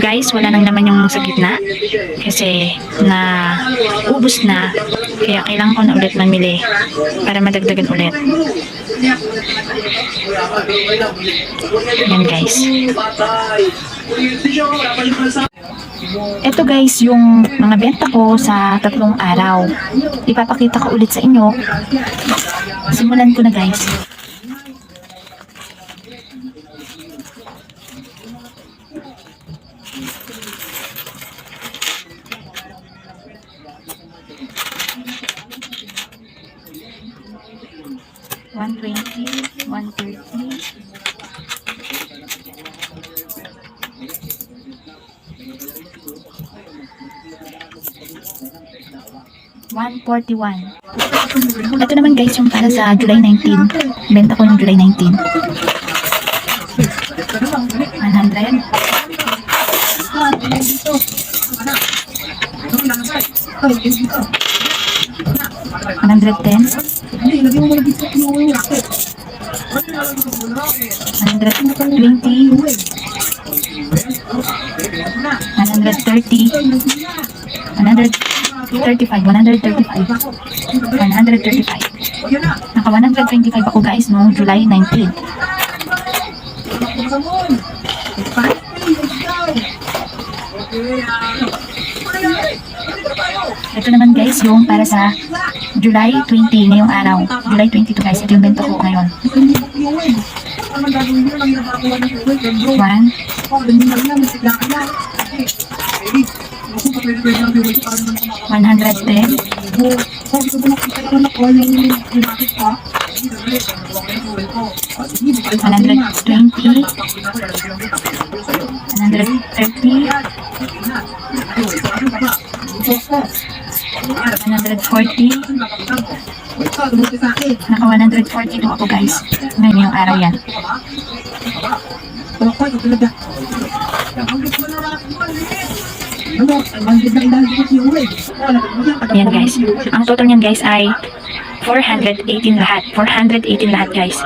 Guys, wala nang naman yung sa gitna kasi na ubos na kaya kailangan ko na ulit mamili para madagdagan ulit. Yan guys. Ito guys, yung mga benta ko sa tatlong araw. Ipapakita ko ulit sa inyo. Simulan ko na guys. 141. Ito naman guys yung para sa July 19. Benta ko ng July 19. 100. One hundred ten. One hundred twenty. One hundred thirty. One hundred 135. 135. 135. Naka 125 ako guys no July 19. Ito naman guys yung para sa July 20 ngayong araw. July 22 guys. Ito yung benta ko ngayon. 1, 110, 120, 130, 140, naka 142 ako guys. Ngayon yung araw yan. Yan guys. Ang total niyan guys ay 418 lahat. 418 lahat guys.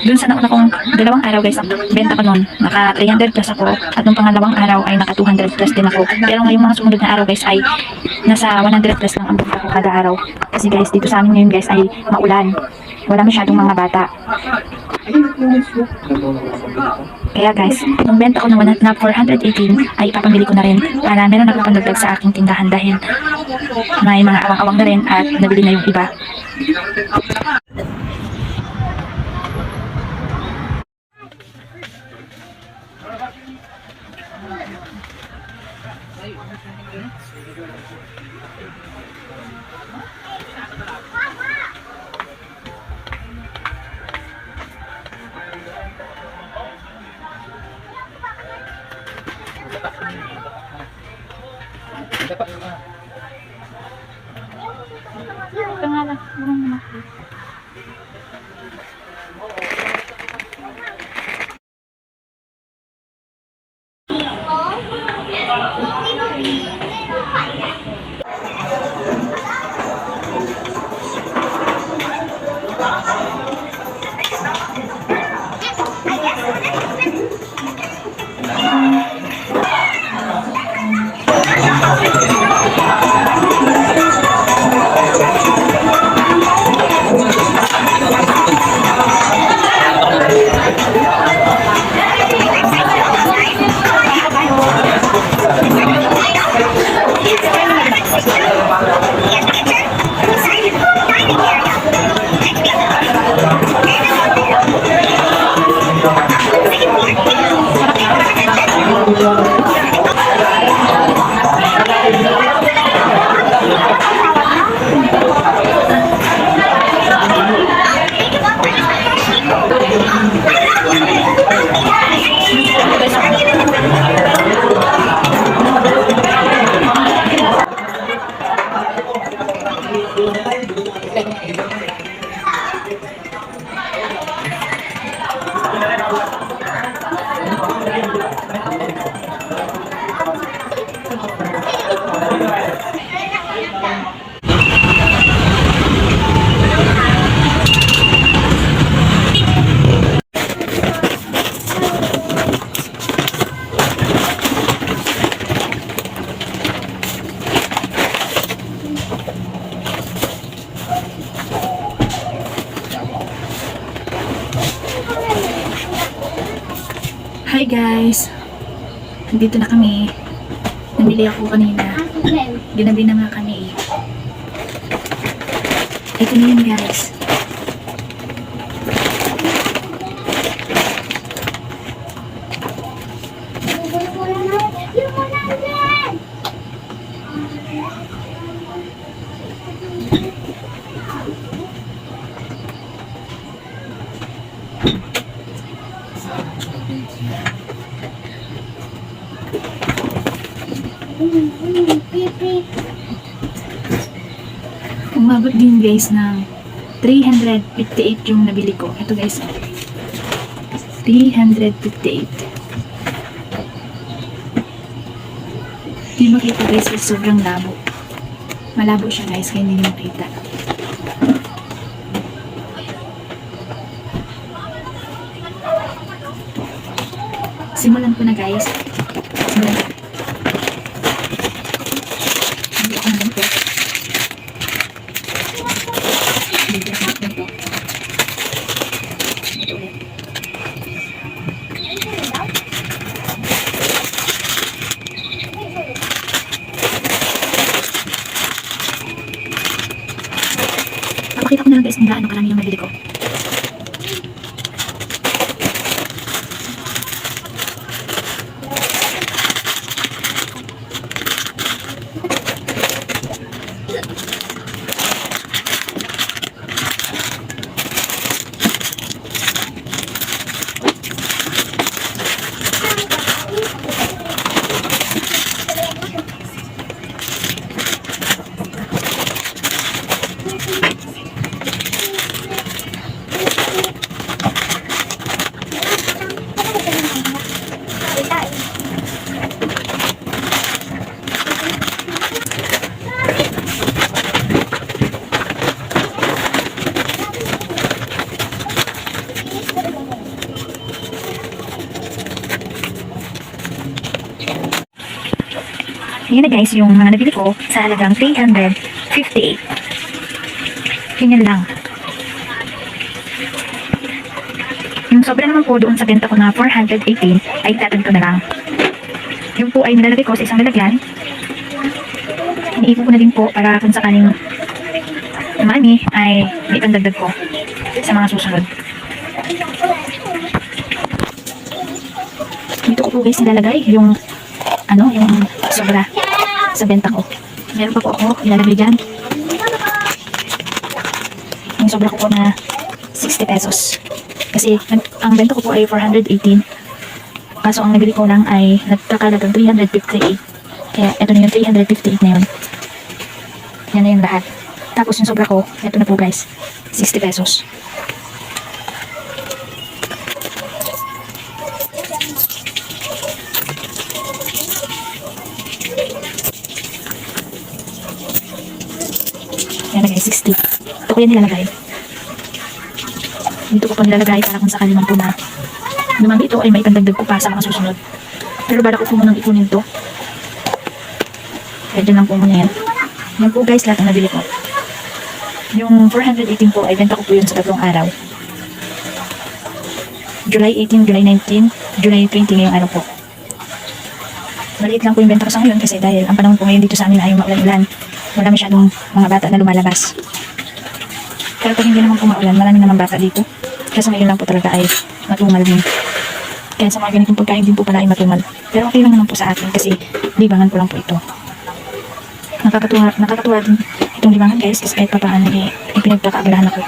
Dun sa nauna kong dalawang araw guys, benta ko nun, naka 300 plus ako. At nung pangalawang araw ay naka 200 plus din ako. Pero ngayong mga sumunod na araw guys ay nasa 100 plus lang ang benta ko kada araw. Kasi guys, dito sa amin ngayon guys ay maulan. Wala masyadong mga bata. Kaya guys, yung benta ko naman na 418 ay ipapamili ko na rin para meron nagpapandagdag sa aking tindahan dahil may mga awang-awang na rin at nabili na yung iba. Guys! Nandito na kami. Namili ako kanina. Ginabi na nga kami eh. Ito na yun guys. Umabot din guys ng 358 yung nabili ko. Ito guys. 358. Hindi makita guys sobrang labo. Malabo siya guys kaya hindi makita. Simulan ko na guys. Simulan. Hindi ako na ganito. Hindi ako na ganito. Ito ulit. Papakita ko na lang guys kung gaano karami yung nabili ko. Yan na guys, yung mga nabili ko sa halagang 358. Ganyan lang. Yung sobra naman po doon sa benta ko na 418 ay tatin ko na lang. Yung po ay nilalagay ko sa isang lalagyan. Iniipon ko na din po para kung sakaling mani ay ipandagdag ko sa mga susunod. Dito ko po guys nilalagay yung ano, yung sobra sa benta ko. Meron pa po ako ilalagay dyan. Yung sobra ko po na 60 pesos. Kasi ang benta ko po ay 418. Kaso ang nabili ko lang ay nagkakalagang 358. Kaya ito na yung 358 na yun. Yan na yung lahat. Tapos yung sobra ko, ito na po guys. 60 pesos. 60. Ito ko yan nilalagay. Dito ko pa nilalagay para kung sakali man po na naman ito ay may pandagdag ko pa sa mga susunod. Pero bala ko po munang ipunin to. Kaya dyan lang po muna yan. Yan po guys, lahat ang nabili ko. Yung 418 po ay benta ko po yun sa tatlong araw. July 18, July 19, July 20 ngayong araw po. Maliit lang po yung benta ko sa ngayon kasi dahil ang panahon po ngayon dito sa amin ay maulan-ulan. Wala masyadong mga bata na lumalabas. Pero pag hindi naman po maulan, marami naman bata dito. Kasi ngayon lang po talaga ay matumal din. Kaya sa mga ganitong pagkain din po pala ay matumal. Pero okay lang naman po sa akin kasi libangan ko lang po ito. Nakakatuwa, nakakatuwa din itong libangan guys kasi kahit pa paano eh, ipinagkakaabalahan ako.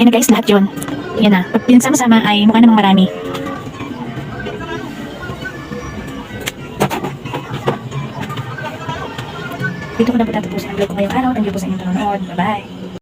Kaya na guys, lahat yun. Yan na. Pag pinagsama-sama ay mukha namang marami. Dito ko na po tatapusin ang vlog ko ngayong araw. Thank you po sa inyong panonood. Bye-bye.